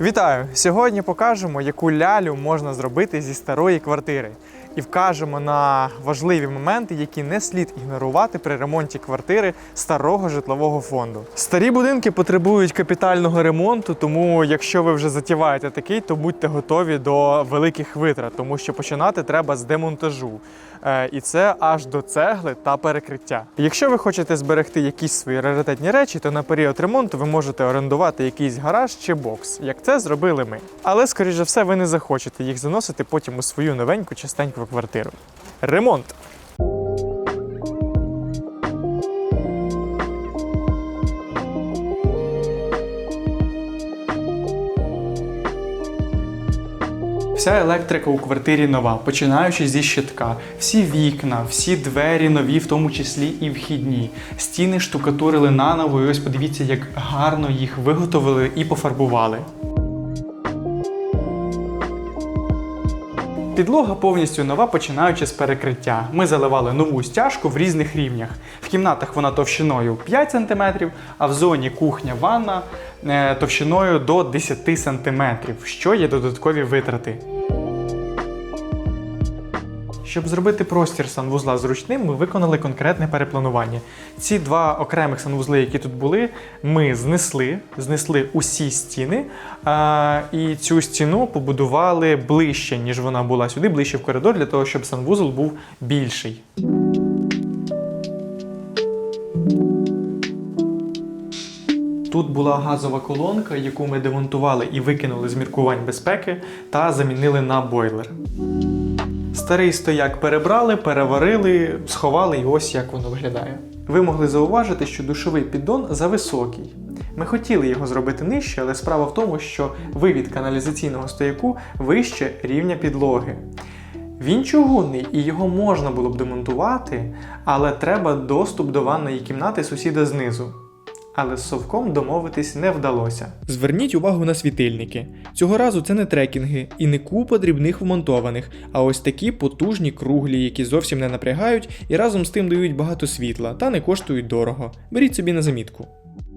Вітаю! Сьогодні покажемо, яку лялю можна зробити зі старої квартири. І вкажемо на важливі моменти, які не слід ігнорувати при ремонті квартири старого житлового фонду. Старі будинки потребують капітального ремонту, тому якщо ви вже затіваєте такий, то будьте готові до великих витрат, тому що починати треба з демонтажу. Е, І це аж до цегли та перекриття. Якщо ви хочете зберегти якісь свої раритетні речі, то на період ремонту ви можете орендувати якийсь гараж чи бокс, як це зробили ми. Але, скоріш за все, ви не захочете їх заносити потім у свою новеньку чистеньку квартиру. Ремонт. Вся електрика у квартирі нова, починаючи зі щитка. Всі вікна, всі двері нові, в тому числі і вхідні. Стіни штукатурили наново, і ось подивіться, як гарно їх виготовили і пофарбували. Підлога повністю нова, починаючи з перекриття. Ми заливали нову стяжку в різних рівнях. В кімнатах вона товщиною 5 см, а в зоні кухня-ванна е, товщиною до 10 см, що є додаткові витрати. Щоб зробити простір санвузла зручним, ми виконали конкретне перепланування. Ці два окремих санвузли, які тут були, ми знесли, знесли усі стіни, і цю стіну побудували ближче, ніж вона була сюди, ближче в коридор, для того, щоб санвузол був більший. Тут була газова колонка, яку ми демонтували і викинули з міркувань безпеки та замінили на бойлер. Старий стояк перебрали, переварили, сховали, і ось як воно виглядає. Ви могли зауважити, що душовий піддон зависокий. Ми хотіли його зробити нижче, але справа в тому, що вивід каналізаційного стояку вище рівня підлоги. Він чугунний і його можна було б демонтувати, але треба доступ до ванної кімнати сусіда знизу. Але з совком домовитись не вдалося. Зверніть увагу на світильники. Цього разу це не трекінги і не купа дрібних вмонтованих, а ось такі потужні круглі, які зовсім не напрягають і разом з тим дають багато світла та не коштують дорого. Беріть собі на замітку.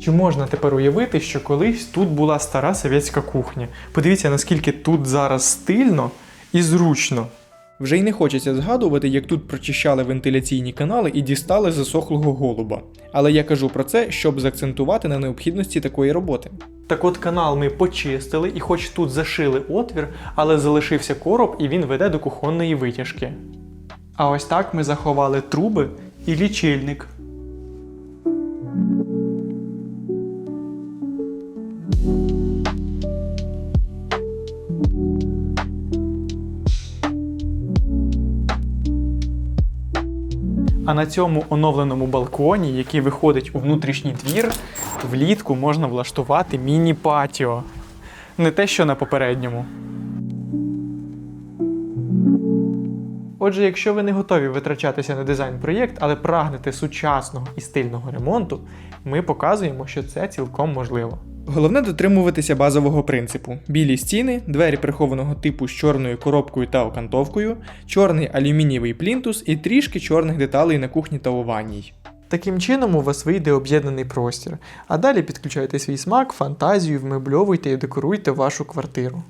Чи можна тепер уявити, що колись тут була стара совєтська кухня? Подивіться, наскільки тут зараз стильно і зручно. Вже й не хочеться згадувати, як тут прочищали вентиляційні канали і дістали засохлого голуба. Але я кажу про це, щоб заакцентувати на необхідності такої роботи. Так от канал ми почистили і хоч тут зашили отвір, але залишився короб і він веде до кухонної витяжки. А ось так ми заховали труби і лічильник. А на цьому оновленому балконі, який виходить у внутрішній двір, влітку можна влаштувати міні-патіо. Не те, що на попередньому. Отже, якщо ви не готові витрачатися на дизайн-проєкт, але прагнете сучасного і стильного ремонту, ми показуємо, що це цілком можливо. Головне дотримуватися базового принципу: білі стіни, двері прихованого типу з чорною коробкою та окантовкою, чорний алюмінієвий плінтус і трішки чорних деталей на кухні та у ванній. Таким чином у вас вийде об'єднаний простір. А далі підключайте свій смак, фантазію, вмебльовуйте і декоруйте вашу квартиру.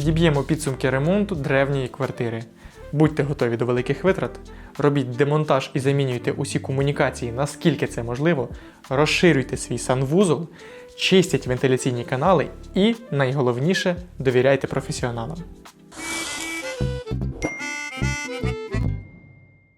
Підіб'ємо підсумки ремонту древньої квартири. Будьте готові до великих витрат, робіть демонтаж і замінюйте усі комунікації, наскільки це можливо, розширюйте свій санвузол, чистіть вентиляційні канали і, найголовніше, довіряйте професіоналам.